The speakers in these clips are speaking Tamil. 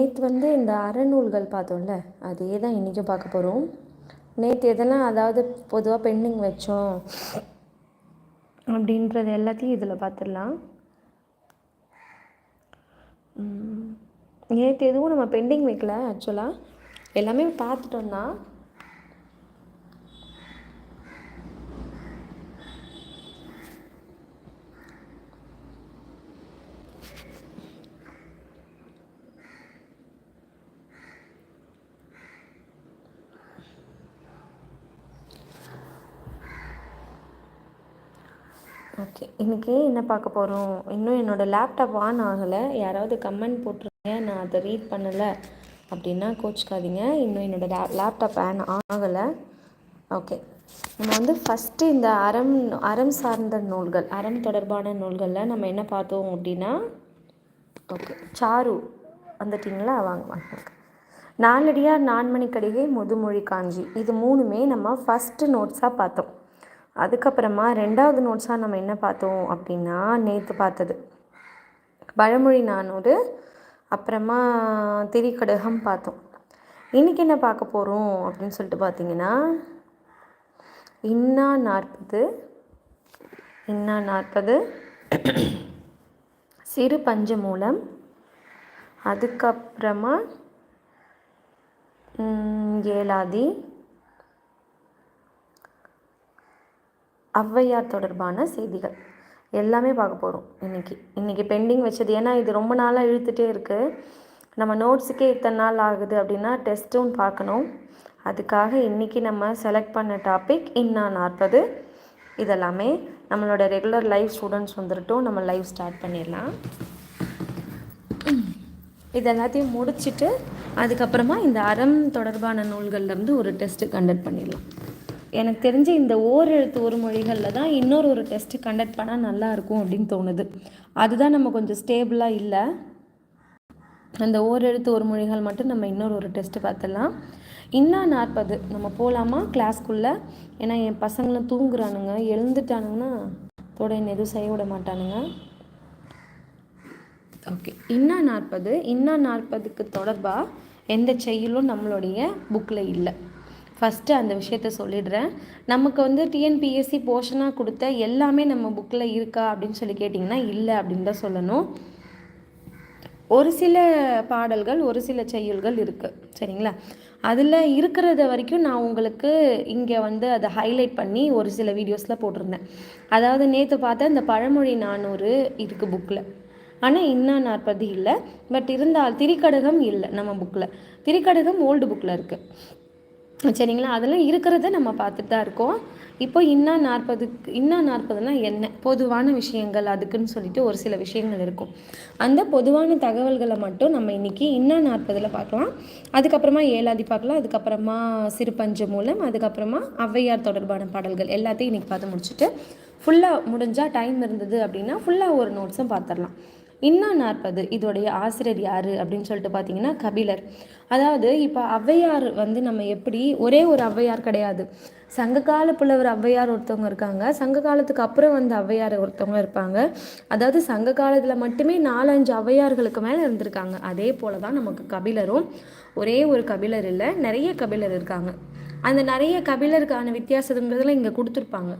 நேற்று வந்து இந்த அறநூல்கள் பார்த்தோம்ல அதே தான் இன்றைக்கும் பார்க்க போகிறோம் நேற்று எதெல்லாம் அதாவது பொதுவாக பெண்டிங் வச்சோம் அப்படின்றது எல்லாத்தையும் இதில் பார்த்துடலாம். நேற்று எதுவும் நம்ம பெண்டிங் வைக்கல ஆக்சுவலாக எல்லாமே பார்த்துட்டோம்னா தான் ஓகே இன்றைக்கி என்ன பார்க்க போகிறோம் இன்னும் என்னோடய லேப்டாப் ஆன் ஆகலை. யாராவது கமெண்ட் போட்டிருங்க நான் அதை ரீட் பண்ணலை அப்படின்னா கோச்சிக்காதீங்க. இன்னும் என்னோடய லே லேப்டாப் ஆன் ஆகலை. ஓகே நம்ம வந்து ஃபஸ்ட்டு இந்த அறம் அறம் சார்ந்த நூல்கள் அறம் தொடர்பான நூல்களில் நம்ம என்ன பார்த்தோம் அப்படின்னா ஓகே சாரு. வந்துட்டிங்களா? வாங்க வாங்க நாலடியார் நான்மணி கடிகை முதுமொழி காஞ்சி இது மூணுமே நம்ம ஃபஸ்ட்டு நோட்ஸாக பார்த்தோம். அதுக்கப்புறமா ரெண்டாவது நோட்ஸாக நம்ம என்ன பார்த்தோம் அப்படின்னா நேற்று பார்த்தது. பழமொழி நானூறு அப்புறமா திரிக்கடகம் பார்த்தோம். இன்றைக்கி என்ன பார்க்க போகிறோம் அப்படின்னு சொல்லிட்டு பார்த்தீங்கன்னா இன்னா நாற்பது இன்னா நாற்பது சிறு பஞ்ச மூலம் அதுக்கப்புறமா ஏலாதி ஔவையார் தொடர்பான செய்திகள். எல்லாமே பார்க்க போகிறோம் இன்றைக்கி இன்றைக்கி பெண்டிங் வச்சது. ஏன்னா இது ரொம்ப நாளாக இழுத்துகிட்டே இருக்குது நம்ம நோட்ஸுக்கே இத்தனை நாள் ஆகுது அப்படின்னா டெஸ்ட்டும் பார்க்கணும். அதுக்காக இன்றைக்கி நம்ம செலக்ட் பண்ண டாபிக் இன்னா நாற்பது. இதெல்லாமே நம்மளோட ரெகுலர் லைவ் ஸ்டூடெண்ட்ஸ் வந்துட்டோம் நம்ம லைவ் ஸ்டார்ட் பண்ணிடலாம். இது எல்லாத்தையும் முடிச்சுட்டு அதுக்கப்புறமா இந்த அறம் தொடர்பான நூல்கள்லேருந்து ஒரு டெஸ்ட்டு கண்டக்ட் பண்ணிடலாம். எனக்கு தெரிஞ்சு இந்த ஓரெழுத்து ஒரு மொழிகளில் தான் இன்னொரு ஒரு டெஸ்ட்டு கண்டக்ட் பண்ணால் நல்லாயிருக்கும் அப்படின்னு தோணுது. அதுதான் நம்ம கொஞ்சம் ஸ்டேபிளாக இல்லை. அந்த ஓரெழுத்து ஒரு மொழிகள் மட்டும் நம்ம இன்னொரு ஒரு டெஸ்ட்டு பார்த்துடலாம். இன்னும் நாற்பது. நம்ம போகலாமா கிளாஸ்க்குள்ளே ஏன்னா என் பசங்களும் தூங்குறானுங்க. எழுந்துட்டானுங்கன்னா தோட என்ன எதுவும் செய்ய விட மாட்டானுங்க. ஓகே இன்னா நாற்பது. இன்னா நாற்பதுக்கு தொடர்பாக எந்த செயலும் நம்மளுடைய புக்கில் இல்லை. ஃபஸ்ட்டு அந்த விஷயத்த சொல்லிடுறேன். நமக்கு வந்து டிஎன்பிஎஸ்சி போர்ஷனாக கொடுத்த எல்லாமே நம்ம புக்கில் இருக்கா அப்படின்னு சொல்லி கேட்டிங்கன்னா இல்லை அப்படின்னு தான் சொல்லணும். ஒரு சில பாடல்கள் ஒரு சில செய்யுள்கள் இருக்குது சரிங்களா? அதில் இருக்கிறத வரைக்கும் நான் உங்களுக்கு இங்கே வந்து அதை ஹைலைட் பண்ணி ஒரு சில வீடியோஸில் போட்டிருந்தேன். அதாவது நேற்று பார்த்தா இந்த பழமொழி நானூறு இருக்குது புக்கில் ஆனால் இன்னா நாற்பது இல்லை. பட் இருந்தால் திரிக்கடகம் இல்லை நம்ம புக்கில் திரிக்கடகம் ஓல்டு புக்கில் இருக்குது சரிங்களா? அதெல்லாம் இருக்கிறத நம்ம பார்த்துட்டு தான் இருக்கோம். இப்போ இன்னா நாற்பதுக்கு இன்னா நாற்பதுனா என்ன? பொதுவான விஷயங்கள் அதுக்குன்னு சொல்லிட்டு ஒரு சில விஷயங்கள் இருக்கும். அந்த பொதுவான தகவல்களை மட்டும் நம்ம இன்றைக்கி இன்னா நாற்பதில் பார்க்கலாம். அதுக்கப்புறமா ஏழாதி பார்க்கலாம். அதுக்கப்புறமா சிறுபஞ்ச மூலம் அதுக்கப்புறமா ஔவையார் தொடர்பான பாடல்கள் எல்லாத்தையும் இன்றைக்கி பார்த்து முடிச்சுட்டு ஃபுல்லாக முடிஞ்சால் டைம் இருந்தது அப்படின்னா ஃபுல்லாக ஒரு நோட்ஸும் பார்த்துடலாம். இன்னும் நாற்பது இதோடைய ஆசிரியர் யார் அப்படின்னு சொல்லிட்டு பார்த்தீங்கன்னா கபிலர். அதாவது இப்போ ஔவையார் வந்து நம்ம எப்படி ஒரே ஒரு ஔவையார் கிடையாது. சங்ககால புலவர் ஔவையார் ஒருத்தவங்க இருக்காங்க. சங்க காலத்துக்கு அப்புறம் வந்து ஔவையார் ஒருத்தவங்க இருப்பாங்க. அதாவது சங்க காலத்தில் மட்டுமே நாலஞ்சு ஔவையார்களுக்கு மேலே இருந்திருக்காங்க. அதே போல தான் நமக்கு கபிலரும். ஒரே ஒரு கபிலர் இல்லை நிறைய கபிலர் இருக்காங்க. அந்த நிறைய கபிலருக்கான வித்தியாசங்கிறதுல இங்கே கொடுத்துருப்பாங்க.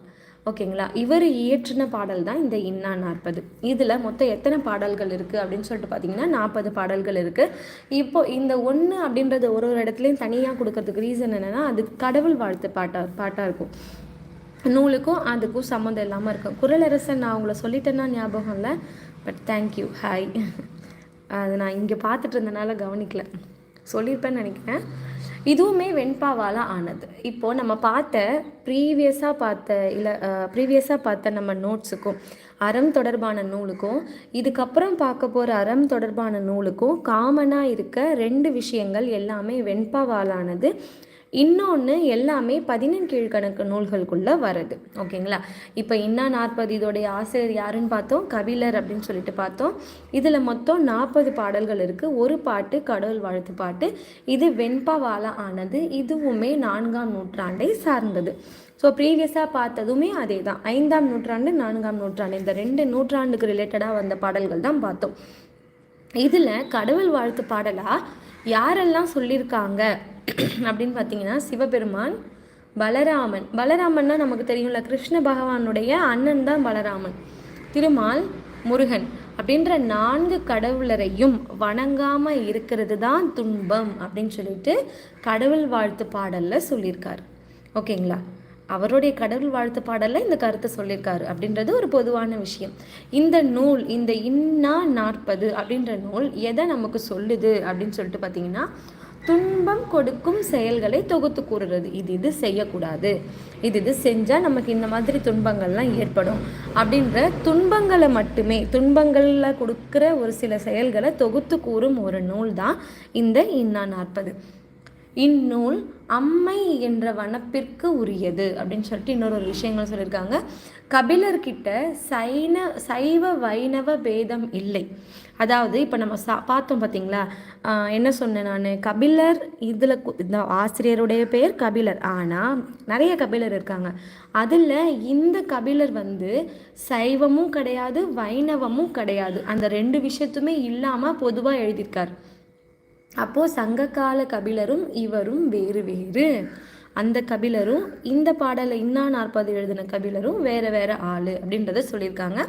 ஓகேங்களா? இவர் இயற்றின பாடல் தான் இந்த இன்னா நாற்பது. இதில் மொத்தம் எத்தனை பாடல்கள் இருக்குது அப்படின்னு சொல்லிட்டு பார்த்தீங்கன்னா நாற்பது பாடல்கள் இருக்குது இப்போ இந்த ஒன்று அப்படின்றது ஒரு ஒரு இடத்துலையும் தனியாக கொடுக்கறதுக்கு ரீசன் என்னென்னா அது கடவுள் வாழ்த்து பாட்டாக பாட்டாக இருக்கும். நூலுக்கும் அதுக்கும் சம்மந்தம் இல்லாமல் இருக்கும். குரலரசன் நான் உங்களை சொல்லிட்டேன்னா ஞாபகம் இல்லை பட் தேங்க்யூ ஹாய் அது நான் இங்கே பார்த்துட்டு இருந்தனால கவனிக்கல. சொல்லியிருப்பேன்னு நினைக்கிறேன். இதுவுமே வெண்பாவால் ஆனது. இப்போது நம்ம பார்த்த ப்ரீவியஸாக பார்த்த இல்லை ப்ரீவியஸாக பார்த்த நம்ம நோட்ஸுக்கும் அறம் தொடர்பான நூலுக்கும் இதுக்கப்புறம் பார்க்க போகிற அறம் தொடர்பான நூலுக்கும் காமனாக இருக்க ரெண்டு விஷயங்கள் எல்லாமே வெண்பாவாலானது இன்னொன்று எல்லாமே பதினெண்கீழ்கணக்கு நூல்களுக்குள்ளே வருது. ஓகேங்களா? இப்போ இன்னா நாற்பது இதோடைய ஆசிரியர் யாருன்னு பார்த்தோம்? கபிலர் அப்படின்னு சொல்லிட்டு பார்த்தோம். இதில் மொத்தம் நாற்பது பாடல்கள் இருக்குது ஒரு பாட்டு கடவுள் வாழ்த்து பாட்டு. இது வெண்பாவால் ஆனது. இதுவுமே நான்காம் நூற்றாண்டை சார்ந்தது. ஸோ ப்ரீவியஸாக பார்த்ததுமே அதே தான் ஐந்தாம் நூற்றாண்டு நான்காம் நூற்றாண்டு. இந்த ரெண்டு நூற்றாண்டுக்கு ரிலேட்டடாக வந்த பாடல்கள் தான் பார்த்தோம். இதில் கடவுள் வாழ்த்து பாடலாக யாரெல்லாம் சொல்லியிருக்காங்க அப்படின்னு பார்த்தீங்கன்னா சிவபெருமான் பலராமன். பலராமன்னா நமக்கு தெரியும்ல கிருஷ்ண பகவானுடைய அண்ணன் தான் பலராமன். திருமால் முருகன். அப்படின்ற நான்கு கடவுளரையும் வணங்காமல் இருக்கிறது தான் துன்பம் அப்படின்னு சொல்லிட்டு கடவுள் வாழ்த்து பாடலில் சொல்லியிருக்காரு. ஓகேங்களா? அவருடைய கடவுள் வாழ்த்து பாடல்ல இந்த கருத்தை சொல்லியிருக்காரு அப்படின்றது ஒரு பொதுவான விஷயம். இந்த நூல் இந்த இன்னா நாற்பது அப்படின்ற நூல் எதை நமக்கு சொல்லுது அப்படின்னு சொல்லிட்டு பார்த்தீங்கன்னா துன்பம் கொடுக்கும் செயல்களை தொகுத்து கூறுறது. இது இது செய்யக்கூடாது. இது இது செஞ்சால் நமக்கு இந்த மாதிரி துன்பங்கள்லாம் ஏற்படும் அப்படின்ற துன்பங்களை மட்டுமே துன்பங்களில் கொடுக்குற ஒரு சில செயல்களை தொகுத்து கூறும் ஒரு நூல் தான் இந்த இன்னா நாற்பது. இந்நூல் அம்மை என்ற வனப்பிற்கு உரியது அப்படின்னு சொல்லிட்டு இன்னொரு ஒரு விஷயங்கள் சொல்லியிருக்காங்க. கபிலர்கிட்ட சைன சைவ வைணவ பேதம் இல்லை. அதாவது இப்போ நம்ம சா பார்த்தோம் பார்த்தீங்களா என்ன சொன்னேன் நான்? கபிலர் இதில் இந்த ஆசிரியருடைய பேர் கபிலர். ஆனால் நிறைய கபிலர் இருக்காங்க. அதில் இந்த கபிலர் வந்து சைவமும் கிடையாது வைணவமும் கிடையாது. அந்த ரெண்டு விஷயத்துமே இல்லாமல் பொதுவாக எழுதியிருக்கார். அப்போது சங்ககால கபிலரும் இவரும் வேறு வேறு. அந்த கபிலரும் இந்த பாடலை இன்னா நாற்பது எழுதின கபிலரும் வேற வேற ஆளு அப்படின்றத சொல்லியிருக்காங்க.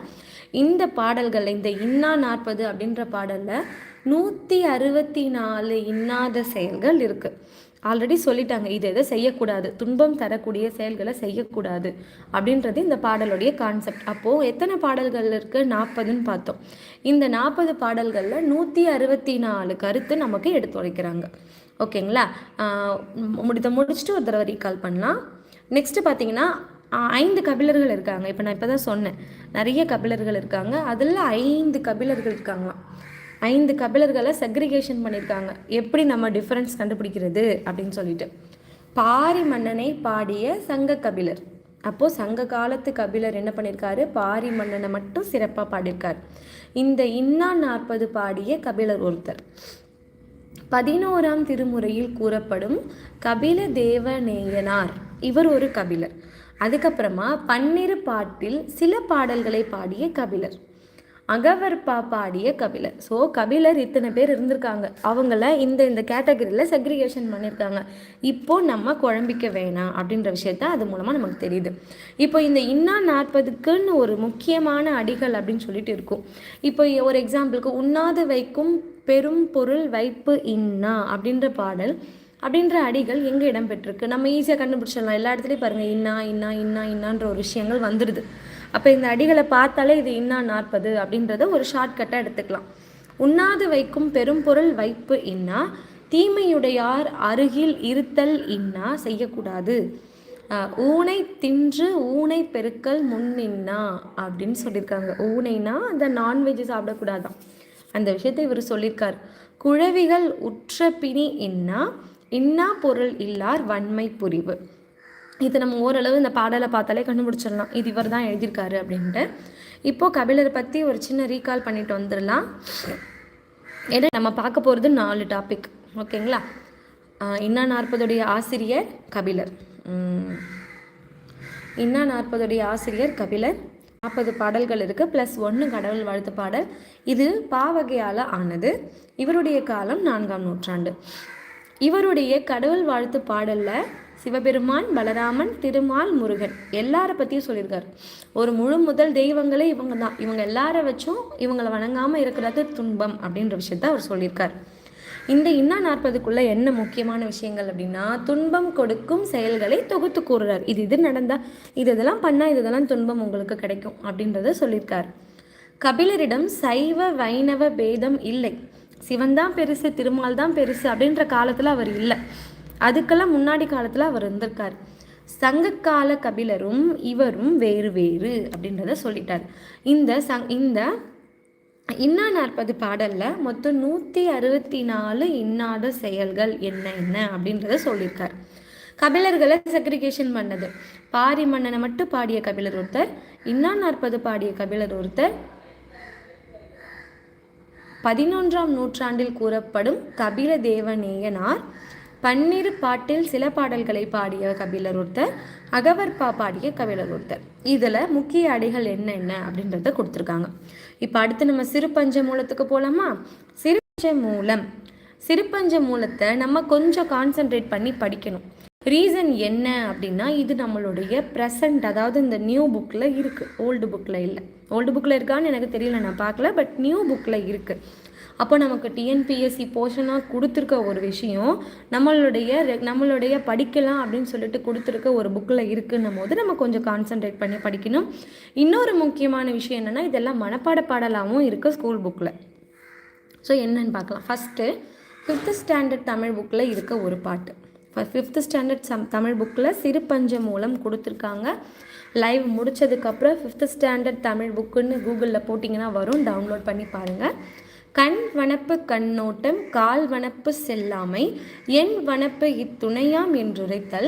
இந்த பாடல்களில் இந்த இன்னா நாற்பது அப்படின்ற பாடலில் நூற்றி அறுபத்தி நாலு இன்னாத செயல்கள் இருக்குது ஆல்ரெடி சொல்லிட்டாங்க இது எதை செய்யக்கூடாது? துன்பம் தரக்கூடிய செயல்களை செய்யக்கூடாது. அப்படின்றது இந்த பாடலுடைய கான்செப்ட் அப்போது எத்தனை பாடல்கள் இருக்குது நாற்பதுன்னு பார்த்தோம். இந்த நாற்பது பாடல்களில் நூற்றி அறுபத்தி நாலு கருத்து நமக்கு எடுத்து வைக்கிறாங்க ஓகேங்களா? முடித்த முடிச்சுட்டு ஒரு தடவை ரீகால் பண்ணலாம். நெக்ஸ்ட்டு பார்த்தீங்கன்னா ஐந்து கபிலர்கள் இருக்காங்க. இப்போ நான் இப்போ தான் சொன்னேன். நிறைய கபிலர்கள் இருக்காங்க. அதில் ஐந்து கபிலர்கள் இருக்காங்களாம். ஐந்து கபிலர்களை செக்ரிகேஷன் பண்ணியிருக்காங்க எப்படி நம்ம டிஃப்ரென்ஸ் கண்டுபிடிக்கிறது அப்படின்னு சொல்லிட்டு. பாரி மன்னனை பாடிய சங்க கபிலர். அப்போது சங்க காலத்து கபிலர் என்ன பண்ணியிருக்காரு பாரி மன்னனை மட்டும் சிறப்பாக பாடியிருக்கார் இந்த இன்னா நாற்பது பாடிய கபிலர் ஒருத்தர். பதினோராம் திருமுறையில் கூறப்படும் கபில தேவநேயனார். இவர் ஒரு கபிலர். அதுக்கப்புறமா பன்னிரு பாட்டில் சில பாடல்களை பாடிய கபிலர். அகவர்பா பாடிய கபிலர். ஸோ கபிலர் இத்தனை பேர் இருந்திருக்காங்க. அவங்கள இந்த இந்த கேட்டகரியில் செக்ரிகேஷன் பண்ணியிருக்காங்க இப்போ நம்ம குழம்பிக்க வேணாம் அப்படின்ற விஷயத்த அது மூலமாக நமக்கு தெரியுது. இப்போ இந்த இன்னா நாற்பதுக்குன்னு ஒரு முக்கியமான அடிகள் அப்படின்னு சொல்லிட்டு இருக்கும். இப்போ ஒரு எக்ஸாம்பிளுக்கு உண்ணாது வைக்கும் பெரும் பொருள் வைப்பு இன்னா அப்படின்ற பாடல் அப்படின்ற அடிகள் எங்கே இடம்பெற்றிருக்கு நம்ம ஈஸியாக கண்டுபிடிச்சிடலாம். எல்லா இடத்துலையும் பாருங்கள் இன்னா இன்னா இன்னா இன்னான்ற ஒரு விஷயங்கள் வந்துடுது அப்போ இந்த அடிகளை பார்த்தாலே இது இன்னா நாற்பது அப்படின்றத ஒரு ஷார்ட்கட்டாக எடுத்துக்கலாம். உண்ணாது வைக்கும் பெரும்பொருள் வைப்பு இன்னா தீமையுடையார் அருகில் இருத்தல் இன்னா செய்யக்கூடாது. ஊனை தின்று ஊனை பெருக்கல் முன்னின்னா அப்படின்னு சொல்லியிருக்காங்க. ஊனைனா அந்த நான்வெஜ் சாப்பிடக்கூடாதான். அந்த விஷயத்தை இவர் சொல்லியிருக்கார். குழவிகள் உற்ற பிணி இன்னா இன்னா பொருள் இல்லார் வன்மை புரிவு. இது நம்ம ஓரளவு இந்த பாடலை பார்த்தாலே கண்டுபிடிச்சிடலாம். இது இவர் தான் எழுதியிருக்காரு அப்படின்ட்டு. இப்போது கபிலரை பற்றி ஒரு சின்ன ரீகால் பண்ணிட்டு வந்துடலாம். ஏன்னா நம்ம பார்க்க போகிறது நாலு டாபிக் ஓகேங்களா? இன்னா நாற்பதுடைய ஆசிரியர் கபிலர். இன்னா நாற்பதுடைய ஆசிரியர் கபிலர். நாற்பது பாடல்கள் இருக்குது ப்ளஸ் ஒன்று கடவுள் வாழ்த்து பாடல். இது பாவகையால் ஆனது. இவருடைய காலம் நான்காம் நூற்றாண்டு. இவருடைய கடவுள் வாழ்த்து பாடலில் சிவபெருமான் பலராமன் திருமால் முருகன். எல்லாரை பற்றியும் சொல்லியிருக்காரு. ஒரு முழு முதல் தெய்வங்களே இவங்க தான் இவங்க எல்லாரை வச்சும் இவங்களை வணங்காமல் இருக்கிறது துன்பம் அப்படின்ற விஷயத்த அவர் சொல்லியிருக்கார். இந்த இன்னா நாற்பதுக்குள்ள என்ன முக்கியமான விஷயங்கள் அப்படின்னா துன்பம் கொடுக்கும் செயல்களை தொகுத்து கூறுறார். இது இது நடந்தா இது இதெல்லாம் பண்ணா இது இதெல்லாம் துன்பம் உங்களுக்கு கிடைக்கும் அப்படின்றத சொல்லியிருக்கார். கபிலரிடம் சைவ வைணவ பேதம் இல்லை. சிவன் தான் பெருசு திருமால் தான் பெருசு அப்படின்ற காலத்துல அவர் இல்லை. அதுக்கெல்லாம் முன்னாடி காலத்துல அவர் இருந்திருக்கார். சங்ககால கபிலரும் இவரும் வேறு வேறு அப்படின்றத சொல்லிட்டார். இந்த சங் இந்த இன்னா நாற்பது பாடலில் மொத்தம் நூற்றி அறுபத்தி நாலு இன்னாத செயல்கள் என்ன என்ன அப்படின்றத சொல்லியிருக்கார். கபிலர்களை செக்ரிகேஷன் பண்ணது. பாரி மன்னனை மட்டும் பாடிய கபிலர் ஒருத்தர் இன்னா நாற்பது பாடிய கபிலர் ஒருத்தர் பதினொன்றாம் நூற்றாண்டில் கூறப்படும் கபில தேவநேயனார் பன்னிரு பாட்டில் சில பாடல்களை பாடிய கபிலர் ஒருத்தர் அகவர்பா பாடிய கபிலர் ஒருத்தர். இதில் முக்கிய அடிகள் என்னென்ன அப்படின்றத கொடுத்துருக்காங்க. இப்போ அடுத்து நம்ம சிறுபஞ்ச மூலத்துக்கு போகலாமா சிறுபஞ்ச மூலம். சிறுபஞ்ச மூலத்தை நம்ம கொஞ்சம் கான்சென்ட்ரேட் பண்ணி படிக்கணும். ரீசன் என்ன அப்படின்னா இது நம்மளுடைய ப்ரெசண்ட் அதாவது இந்த நியூ புக்கில் இருக்குது ஓல்டு புக்கில் இல்லை. ஓல்டு புக்கில் இருக்கான்னு எனக்கு தெரியல நான் பார்க்கல பட் நியூ புக்கில் இருக்குது அப்போ நமக்கு டிஎன்பிஎஸ்சி போர்ஷனாக கொடுத்துருக்க ஒரு விஷயம் நம்மளுடைய நம்மளுடைய படிக்கலாம் அப்படின்னு சொல்லிட்டு கொடுத்துருக்க ஒரு புக்கில் இருக்குன்னும் போது நம்ம கொஞ்சம் கான்சென்ட்ரேட் பண்ணி படிக்கணும். இன்னொரு முக்கியமான விஷயம் என்னென்னா இதெல்லாம் மனப்பாட பாடலாகவும் இருக்குது ஸ்கூல் புக்கில் ஸோ என்னன்னு பார்க்கலாம். ஃபஸ்ட்டு ஃபிஃப்த்து ஸ்டாண்டர்ட் தமிழ் புக்கில் இருக்க ஒரு பாட்டு. ஃபிஃப்த்து ஸ்டாண்டர்ட் சம் தமிழ் புக்கில் சிறுபஞ்ச மூலம் கொடுத்துருக்காங்க. லைவ் முடித்ததுக்கப்புறம் ஃபிஃப்த்து ஸ்டாண்டர்ட் தமிழ் புக்குன்னு கூகுளில் போட்டிங்கன்னா வரும். டவுன்லோட் பண்ணி பாருங்கள் கண் வனப்பு கண்ணோட்டம் கால் வனப்பு செல்லாமை என் வனப்பு இத்துணையாம் என்றுரைத்தல்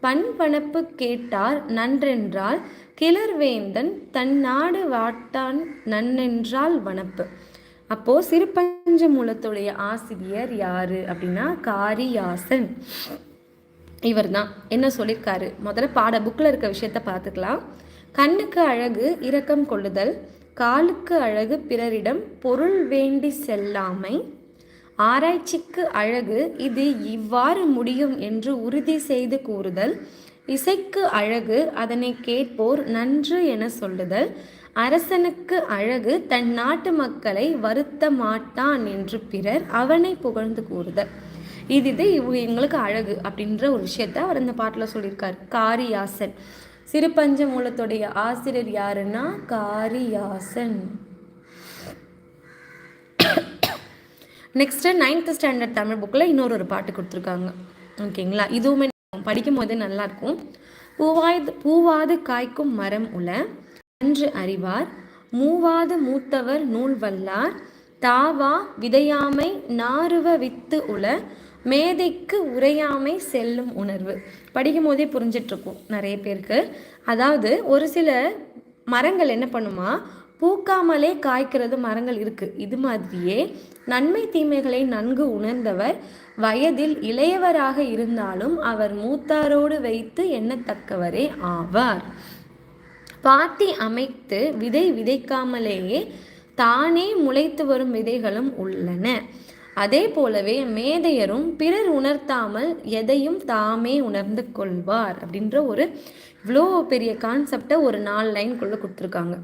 பண் வனப்பு கேட்டார் நன்றென்றால் கிளர்வேந்தன் தன் நாடு வாட்டான் நன்னென்றால் வனப்பு. அப்போது சிறுபஞ்ச மூலத்துடைய ஆசிரியர் யார் அப்படின்னா காரியாசன். இவர் தான் என்ன சொல்லியிருக்காரு முதல்ல பாட புக்கில் இருக்க விஷயத்த பார்த்துக்கலாம். கண்ணுக்கு அழகு இரக்கம் கொள்ளுதல் காலுக்கு அழகு பிறரிடம் பொருள் வேண்டி செல்லாமை ஆராய்ச்சிக்கு அழகு இது இவ்வாறு முடியும் என்று உறுதி செய்து கூறுதல். இசைக்கு அழகு அதனை கேட்போர் நன்று என சொல்லுதல். அரசனுக்கு அழகு தன் நாட்டு மக்களை வருத்த மாட்டான் என்று பிறர் அவனை புகழ்ந்து கூறுதல். இது இது எங்களுக்கு அழகு அப்படின்ற ஒரு விஷயத்த அவர் இந்த பாட்டில் சொல்லியிருக்கார். காரியாசன். சிறுபஞ்ச மூலத்துடைய ஆசிரியர் யாருன்னா Kariyasan. Next ninth standard Tamil புக்கில் இன்னொரு ஒரு பாட்டு கொடுத்துருக்காங்க. ஓகேங்களா இதுவுமே படிக்கும் போது நல்லாயிருக்கும் பூவாய்து பூவாது காய்க்கும் மரம் உல அன்று அறிவார். மூவாது மூத்தவர் நூல் வல்லார். தாவா விதையாமை நாருவ வித்து உல மேதைக்கு உரையாமை செல்லும் உணர்வு. படிக்கும் போதே புரிஞ்சிட்ருக்கும் நிறைய பேருக்கு. அதாவது ஒரு சில மரங்கள் என்ன பண்ணுமா? பூக்காமலே காய்க்கிறது மரங்கள் இருக்குது இது மாதிரியே நன்மை தீமைகளை நன்கு உணர்ந்தவர் வயதில் இளையவராக இருந்தாலும் அவர் மூத்தாரோடு வைத்து எண்ணத்தக்கவரே ஆவார். பாத்தி அமைத்து விதை விதைக்காமலேயே தானே முளைத்து வரும் விதைகளும் உள்ளன. அதே போலவே மேதையரும் பிறர் உணர்த்தாமல் எதையும் தாமே உணர்ந்து கொள்வார் அப்படின்ற ஒரு இவ்வளோ பெரிய கான்செப்டை ஒரு நாலு லைன்குள்ளே கொடுத்துருக்காங்க.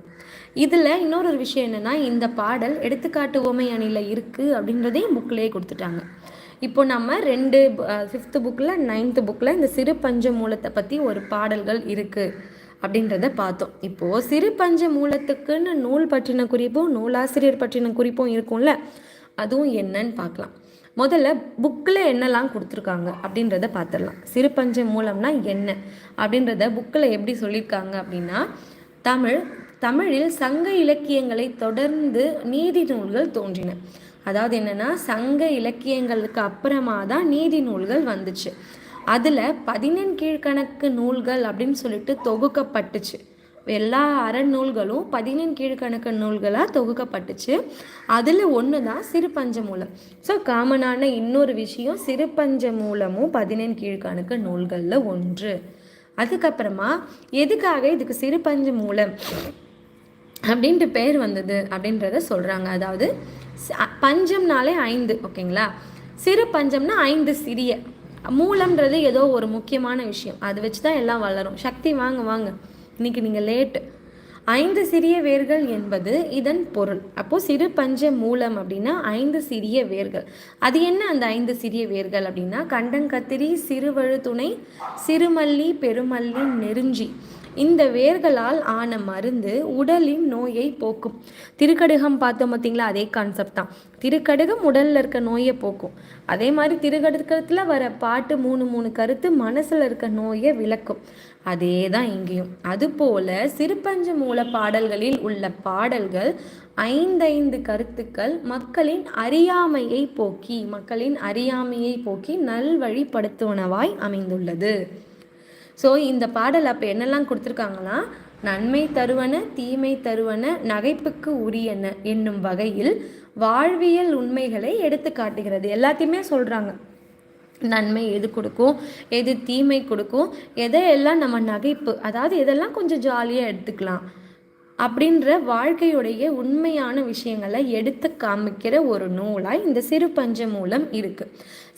இதில் இன்னொரு விஷயம் என்னென்னா இந்த பாடல் எடுத்துக்காட்டு ஓமை அணியில் இருக்குது அப்படின்றதையும் புக்கிலேயே கொடுத்துட்டாங்க. இப்போ நம்ம ரெண்டு ஃபிஃப்த்து புக்கில் நைன்த்து புக்கில் இந்த சிறு பஞ்ச மூலத்தை பற்றி ஒரு பாடல்கள் இருக்குது அப்படின்றத பார்த்தோம். இப்போது சிறு பஞ்ச மூலத்துக்குன்னு நூல் பற்றின குறிப்பும் நூலாசிரியர் பற்றின குறிப்பும் இருக்கும்ல. அதுவும் என்னன்னு பார்க்கலாம். முதல்ல புக்கில் என்னெல்லாம் கொடுத்துருக்காங்க அப்படின்றத பார்த்துடலாம். சிறுபஞ்ச மூலம்னா என்ன அப்படின்றத புக்கில் எப்படி சொல்லியிருக்காங்க அப்படின்னா தமிழ் தமிழில் சங்க இலக்கியங்களை தொடர்ந்து நீதி நூல்கள் தோன்றின. அதாவது என்னென்னா சங்க இலக்கியங்களுக்கு அப்புறமா தான் நீதி நூல்கள் வந்துச்சு. அதில் பதினெண் கீழ்கணக்கு நூல்கள் அப்படின்னு சொல்லிட்டு தொகுக்கப்பட்டுச்சு. எல்லா அறநூல்களும் பதினெண் கீழ்கணக்கு நூல்களாக தொகுக்கப்பட்டுச்சு. அதில் ஒன்று தான் சிறுபஞ்ச மூலம் ஸோ காமனான இன்னொரு விஷயம் சிறுபஞ்ச மூலமும் பதினெண் கீழ்கணக்கு நூல்களில் ஒன்று. அதுக்கப்புறமா எதுக்காக இதுக்கு சிறுபஞ்ச மூலம் அப்படின்ட்டு பேர் வந்தது அப்படின்றத சொல்கிறாங்க அதாவது பஞ்சம்னாலே ஐந்து ஓகேங்களா? சிறு பஞ்சம்னா ஐந்து சிறிய. மூலம்ன்றது ஏதோ ஒரு முக்கியமான விஷயம். அது வச்சு தான் எல்லாம் வளரும். சக்தி வாங்க வாங்க. இன்னைக்கு நீங்கள் லேட்டு ஐந்து சிறிய வேர்கள் என்பது இதன் பொருள். அப்போது சிறு பஞ்ச மூலம் அப்படின்னா ஐந்து சிறிய வேர்கள். அது என்ன அந்த ஐந்து சிறிய வேர்கள் அப்படின்னா கண்டங்கத்திரி சிறுவழுத்துணை சிறுமல்லி பெருமல்லி நெருஞ்சி. இந்த வேர்களால் ஆன மருந்து உடலின் நோயை போக்கும். திருக்கடுகம் பார்த்தோம் பார்த்தீங்களா? அதே கான்செப்ட் தான். திருக்கடுகம் உடலில் இருக்க நோயை போக்கும். அதே மாதிரி திருக்கடுக்கத்தில் வர பாட்டு மூணு மூணு கருத்து மனசில் இருக்க நோயை விளக்கும். அதே தான் இங்கேயும். அதுபோல சிறுபஞ்சு மூல பாடல்களில் உள்ள பாடல்கள் ஐந்தைந்து கருத்துக்கள் மக்களின் அறியாமையை போக்கி மக்களின் அறியாமையை போக்கி நல்வழிப்படுத்துவனவாய் அமைந்துள்ளது. ஸோ இந்த பாடல் அப்போ என்னெல்லாம் கொடுத்துருக்காங்கன்னா நன்மை தருவன தீமை தருவன நகைப்புக்கு உரியன என்னும் வகையில் வாழ்வியல் உண்மைகளை எடுத்து காட்டுகிறது எல்லாத்தையுமே சொல்கிறாங்க நன்மை எது கொடுக்கும்? எது தீமை கொடுக்கும்? எதையெல்லாம் நம்ம நகைப்பு அதாவது எதெல்லாம் கொஞ்சம் ஜாலியாக எடுத்துக்கலாம் அப்படின்ற வாழ்க்கையுடைய உண்மையான விஷயங்களை எடுத்து காமிக்கிற ஒரு நூலாக இந்த சிறு பஞ்ச மூலம் இருக்குது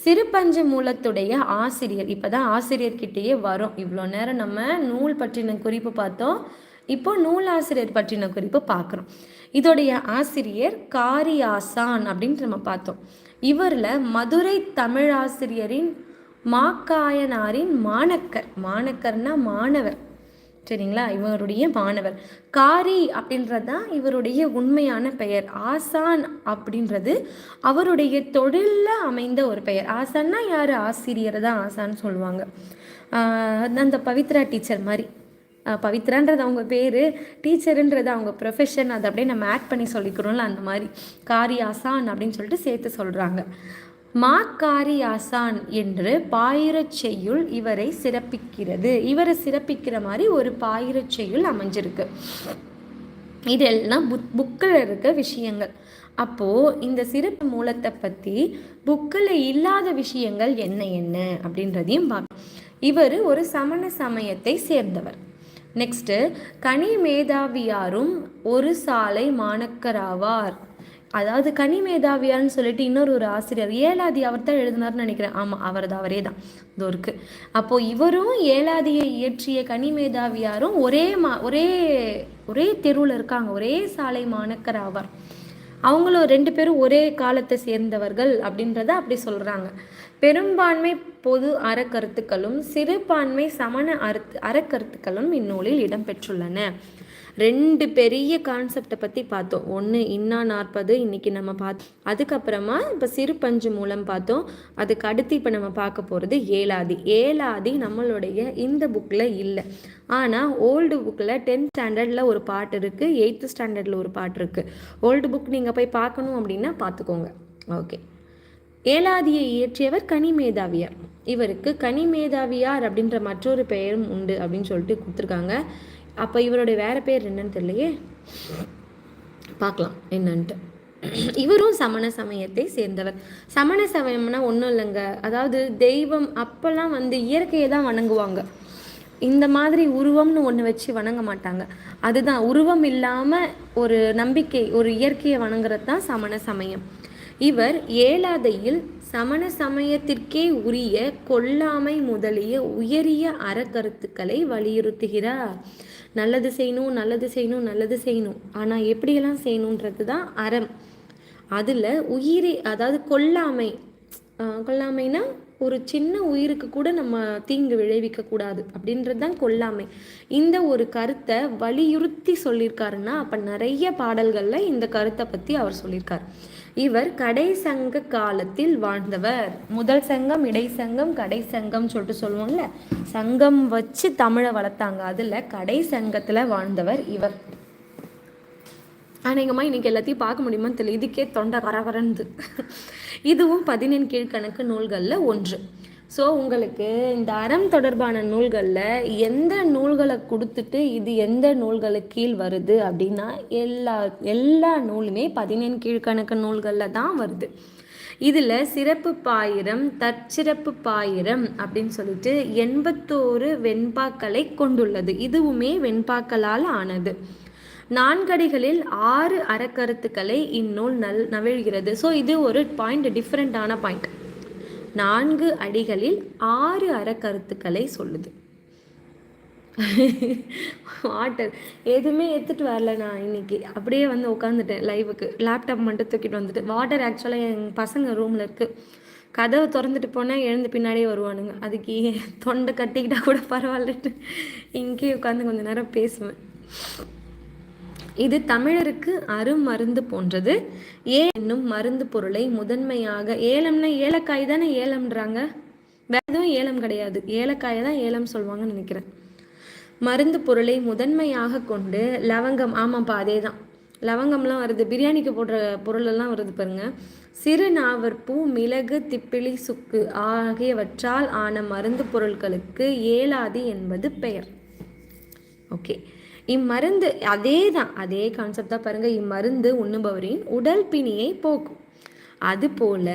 சிறு பஞ்ச மூலத்துடைய ஆசிரியர் இப்போ தான் ஆசிரியர்கிட்டேயே வரும். இவ்வளோ நேரம் நம்ம நூல் பற்றின குறிப்பு பார்த்தோம். இப்போ நூலாசிரியர் பற்றின குறிப்பு பார்க்குறோம். இதோடைய ஆசிரியர் காரியாசான் அப்படின்ட்டு நம்ம பார்த்தோம். இவரில் மதுரை தமிழாசிரியரின் மாக்காயனாரின் மாணக்கர். மாணக்கர்னா மாணவர். சரிங்களா? இவருடைய மாணவர். காரி அப்படின்றது தான் இவருடைய உண்மையான பெயர். ஆசான் அப்படின்றது அவருடைய தொழிலில் அமைந்த ஒரு பெயர். ஆசான்னா யார்? ஆசிரியர் தான் ஆசான்னு சொல்லுவாங்க. அந்த பவித்ரா டீச்சர் மாதிரி. பவித்ரான்றது அவங்க பேர். டீச்சருன்றது அவங்க ப்ரொஃபஷன் அதை அப்படியே நம்ம ஆட் பண்ணி சொல்லிக்கிறோம்ல அந்த மாதிரி. காரி ஆசான் அப்படின்னு சொல்லிட்டு சேர்த்து சொல்கிறாங்க மா காரி ஆசான் என்று பாயிரச் செய்யுள் இவரை சிறப்பிக்கிறது. இவரை சிறப்பிக்கிற மாதிரி ஒரு பாயிரச் செய்யுள் அமைஞ்சிருக்கு. இதெல்லாம் புக் புக்கில் இருக்க விஷயங்கள். அப்போது இந்த சிறப்பு மூலத்தை பற்றி புக்கில் இல்லாத விஷயங்கள் என்ன என்ன? அப்படின்றதையும் பார்க்க இவர் ஒரு சமண சமயத்தை சேர்ந்தவர். நெக்ஸ்ட்டு கனி மேதாவியாரும் ஒரு சாலை மாணக்கராவார். அதாவது கனி மேதாவியார்னு சொல்லிட்டு இன்னொரு ஒரு ஆசிரியர் ஏலாதி அவர் தான் எழுதினார்னு நினைக்கிறேன். ஆமாம் அவர் தான் அவரே தான். இதோ அப்போது இவரும் ஏலாதியை இயற்றிய கனி மேதாவியாரும் ஒரே மா ஒரே ஒரே தெருவில் இருக்காங்க. ஒரே சாலை மாணக்கர் ஆவார் அவங்களும் ரெண்டு பேரும் ஒரே காலத்தை சேர்ந்தவர்கள் அப்படின்றத அப்படி சொல்கிறாங்க பெரும்பான்மை பொது அறக்கருத்துக்களும் சிறுபான்மை சமண அறுத்து அறக்கருத்துக்களும் இந்நூலில் இடம்பெற்றுள்ளன. ரெண்டு பெரிய கான்செப்டை பற்றி பார்த்தோம். ஒன்று இன்னா நாற்பது இன்றைக்கி நம்ம பார்த்தோம் அதுக்கப்புறமா இப்போ சிறு பஞ்சு மூலம் பார்த்தோம். அதுக்கு அடுத்து இப்போ நம்ம பார்க்க போகிறது ஏழாதி. ஏழாதி நம்மளுடைய இந்த புக்கில் இல்லை. ஆனால் ஓல்டு புக்கில் டென்த் ஸ்டாண்டர்டில் ஒரு பாட்டு இருக்குது எயித்து ஸ்டாண்டர்டில் ஒரு பாட்டு இருக்குது ஓல்டு புக் நீங்கள் போய் பார்க்கணும் அப்படின்னா பார்த்துக்கோங்க. ஓகே ஏலாதியை இயற்றியவர் கனிமேதாவியார். இவருக்கு கனிமேதாவியார் அப்படின்ற மற்றொரு பெயரும் உண்டு அப்படின்னு சொல்லிட்டு கொடுத்துருக்காங்க. அப்போ இவருடைய வேற பேர் என்னன்னு தெரியலையே? பார்க்கலாம் என்னன்ட்டு. இவரும் சமண சமயத்தை சேர்ந்தவர். சமண சமயம்னா ஒன்றும் இல்லைங்க. அதாவது தெய்வம் அப்போல்லாம் வந்து இயற்கையை தான் வணங்குவாங்க. இந்த மாதிரி உருவம்னு ஒன்று வச்சு வணங்க மாட்டாங்க. அதுதான் உருவம் இல்லாமல் ஒரு நம்பிக்கை ஒரு இயற்கையை வணங்குறது தான் சமண சமயம். இவர் ஏழாதையில் சமண சமயத்திற்கே உரிய கொல்லாமை முதலிய உயரிய அறக்கருத்துக்களை வலியுறுத்துகிறார். நல்லது செய்யணும் நல்லது செய்யணும் நல்லது செய்யணும். ஆனால் எப்படியெல்லாம் செய்யணுன்றது தான் அறம். அதில் உயிரை அதாவது கொல்லாமை கொல்லாமைனா ஒரு சின்ன உயிருக்கு கூட நம்ம தீங்கு விளைவிக்கக்கூடாது அப்படின்றது தான் கொல்லாமை. இந்த ஒரு கருத்தை வலியுறுத்தி சொல்லியிருக்காருன்னா அப்போ நிறைய பாடல்களில் இந்த கருத்தை பற்றி அவர் சொல்லியிருக்கார். இவர் கடை சங்க காலத்தில் வாழ்ந்தவர். முதல் சங்கம் இடைசங்கம் கடை சங்கம் சொல்லிட்டு சொல்லுவோம்ல. சங்கம் வச்சு தமிழை வளர்த்தாங்க. அதில் கடை சங்கத்தில் வாழ்ந்தவர் இவர். அநேகமாக இன்றைக்கி எல்லாத்தையும் பார்க்க முடியுமான்னு தெரியல. இதுக்கே தொண்டை கரகரந்து இதுவும் பதினெண் கீழ்கணக்கு நூல்களில் ஒன்று. ஸோ உங்களுக்கு இந்த அறம் தொடர்பான நூல்களில் எந்த நூல்களை கொடுத்துட்டு இது எந்த நூல்களுக்கு கீழ் வருது அப்படின்னா எல்லா எல்லா நூலுமே பதினெண் கீழ்கணக்கு நூல்களில் தான் வருது. இதில் சிறப்பு பாயிரம் தற்சிறப்பு பாயிரம் அப்படின்னு சொல்லிட்டு எண்பத்தோரு வெண்பாக்களை கொண்டுள்ளது. இதுவுமே வெண்பாக்களால் ஆனது. நான்கடிகளில் ஆறு அறக்கருத்துக்களை இந்நூல் நல் நவிழ்கிறது. ஸோ இது ஒரு பாயிண்ட் டிஃப்ரெண்ட்டான பாயிண்ட் நான்கு அடிகளில் ஆறு அறக்கருத்துக்களை சொல்லுது. வாட்டர் எதுவுமே எடுத்துகிட்டு வரல நான் இன்னைக்கு. அப்படியே வந்து உட்காந்துட்டேன் லைவுக்கு லேப்டாப் மட்டும் தூக்கிட்டு வந்துட்டு. வாட்டர் ஆக்சுவலாக என் பசங்க ரூமில் இருக்குது கதவை திறந்துட்டு போனால் எழுந்து பின்னாடியே வருவானுங்க. அதுக்கு தொண்டை கட்டிக்கிட்டால் கூட பரவாயில்லட்டு இங்கேயே உட்காந்து கொஞ்சம் நேரம் பேசுவேன். இது தமிழருக்கு அருமருந்து போன்றது. ஏ என்னும் மருந்து பொருளை முதன்மையாக ஏலம்னா ஏலக்காய் தானே ஏலம்ன்றாங்க? வேற எதுவும் ஏலம் கிடையாது. ஏலக்காயை தான் ஏலம் சொல்லுவாங்கன்னு நினைக்கிறேன். மருந்து பொருளை முதன்மையாக கொண்டு லவங்கம் ஆமாப்பா அதே தான் லவங்கம்லாம் வருது. பிரியாணிக்கு போடுற பொருளெல்லாம் வருது பாருங்க. சிறு நாவற்பூ மிளகு திப்பிலி சுக்கு ஆகியவற்றால் ஆன மருந்து பொருட்களுக்கு ஏலாதி என்பது பெயர். ஓகே. இம்மருந்து அதே தான் அதே கான்செப்ட் தான் பாருங்கள் இம்மருந்து உண்ணுபவரின் உடல் பிணியை போக்கும். அதுபோல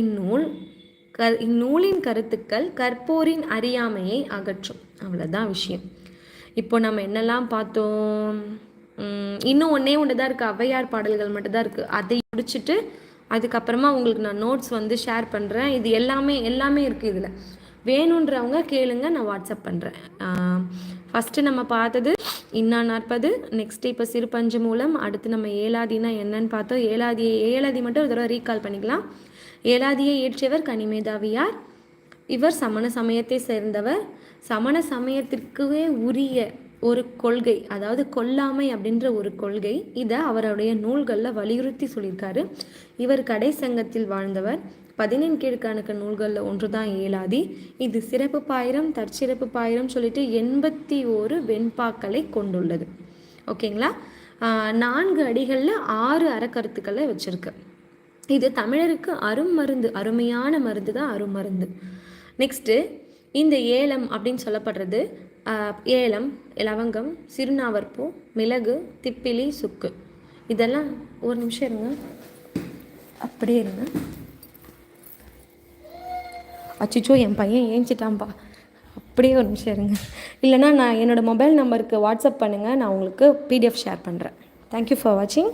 இந்நூல் க இந்நூலின் கருத்துக்கள் கற்போரின் அறியாமையை அகற்றும். அவ்வளோதான் விஷயம். இப்போ நம்ம என்னெல்லாம் பார்த்தோம்? இன்னும் ஒன்றே ஒன்று தான் இருக்குது ஔவையார் பாடல்கள் மட்டும்தான் இருக்குது அதை முடிச்சுட்டு அதுக்கப்புறமா உங்களுக்கு நான் நோட்ஸ் வந்து ஷேர் பண்ணுறேன் இது எல்லாமே எல்லாமே இருக்குது இதில். வேணுன்றவங்க கேளுங்க. நான் வாட்ஸ்அப் பண்ணுறேன் ஃபஸ்ட்டு நம்ம பார்த்தது இன்னா நாற்பது. நெக்ஸ்ட்டு இப்போ சிறுபஞ்சு மூலம் அடுத்து நம்ம ஏலாதினா என்னன்னு பார்த்தோம். ஏழாதியை ஏலாதி மட்டும் ஒரு தடவை ரீகால் பண்ணிக்கலாம். ஏலாதியை இயற்றியவர் கனிமேதாவியார் இவர் சமண சமயத்தை சேர்ந்தவர். சமண சமயத்திற்குவே உரிய ஒரு கொள்கை அதாவது கொல்லாமை அப்படின்ற ஒரு கொள்கை இதை அவருடைய நூல்களில் வலியுறுத்தி சொல்லியிருக்காரு. இவர் கடை சங்கத்தில் வாழ்ந்தவர். பதினெண் கீழ்கணக்கு நூல்களில் ஒன்று தான் ஏலாதி இது சிறப்பு பாயிரம் தற்சிறப்பு பாயிரம் சொல்லிட்டு எண்பத்தி ஓரு வெண்பாக்களை கொண்டுள்ளது. ஓகேங்களா? நான்கு அடிகளில் ஆறு அறக்கருத்துக்களை வச்சுருக்கு. இது தமிழருக்கு அருமருந்து அருமையான மருந்து தான் அருமருந்து. நெக்ஸ்ட்டு இந்த ஏலம் அப்படின்னு சொல்லப்படுறது ஏலம் லவங்கம் சிறுநாவற்பூ மிளகு திப்பிலி சுக்கு. இதெல்லாம் ஒரு நிமிஷம் இருங்க. அப்படியே இருங்க. அச்சிச்சோ என் பையன் ஏஞ்சிட்டான்ப்பா அப்படியே ஒரு நிமிஷம் இருங்க. இல்லைனா நான் என்னோடய மொபைல் நம்பருக்கு வாட்ஸ்அப் பண்ணுங்கள் நான் உங்களுக்கு பிடிஎஃப் ஷேர் பண்ணுறேன் தேங்க்யூ ஃபார் வாட்சிங்